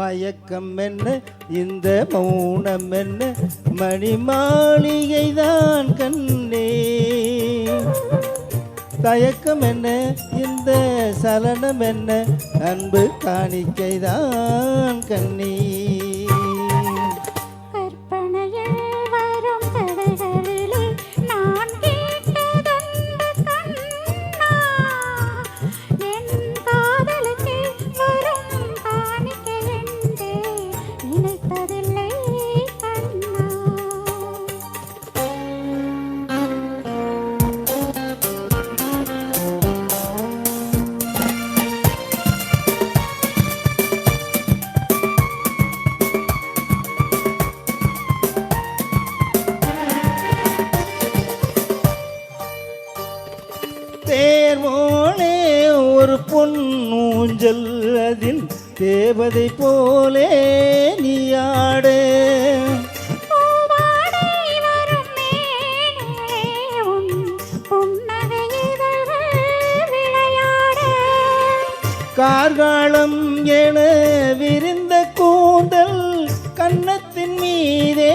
மயக்கம் என்ன இந்த மௌனம் என்ன மணி மாளிகைதான் கண்ணே. தயக்கம் என்ன இந்த சலனம் என்ன அன்பு காணிக்கைதான் கண்ணீ தேர்வோனே ஒரு பொன்னூஞ்சல் அதில் தேவதை போலே நீயாடு கார்காலம் என விரிந்த கூந்தல் கன்னத்தின் மீதே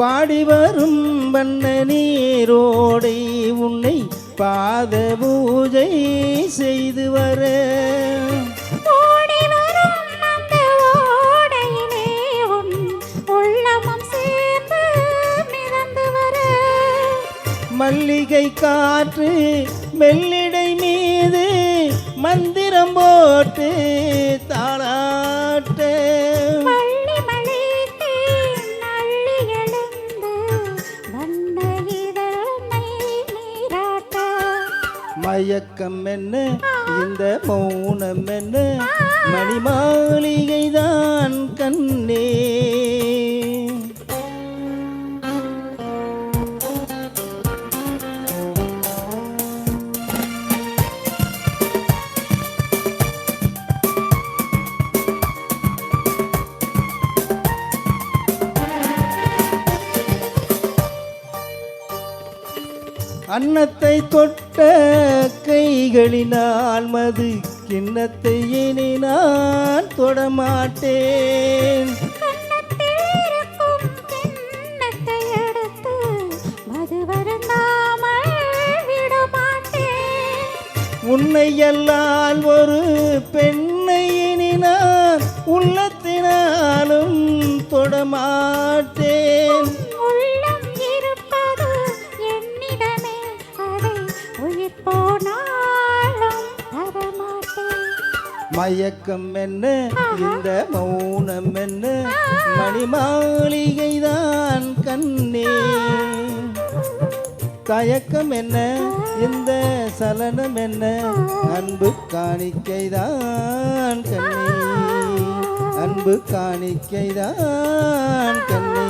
பாடி வரும் வண்ண நீரோடை உன்னை பாத பூஜை செய்து வர. மல்லிகை காற்று மெல்லிடை மீது மந்திரம் போட்டு மயக்கம் என்ன இந்த மௌனம் என்ன அன்னத்தை தொட்ட கைகளினால் மது கிண்ணத்தை இனி நான் தொடமாட்டேன். உன்னை அல்லால் ஒரு பெண்ணை இனி நான் உள்ளத்தினாலும் தொடமாட்டேன். மயக்கம் என்ன இந்த மௌனம் என்ன மணிமாளிகைதான் கண்ணே. தயக்கம் என்ன இந்த சலனம் என்ன அன்பு காணிக்கைதான் கண்ணே. அன்பு காணிக்கைதான் கண்ணே.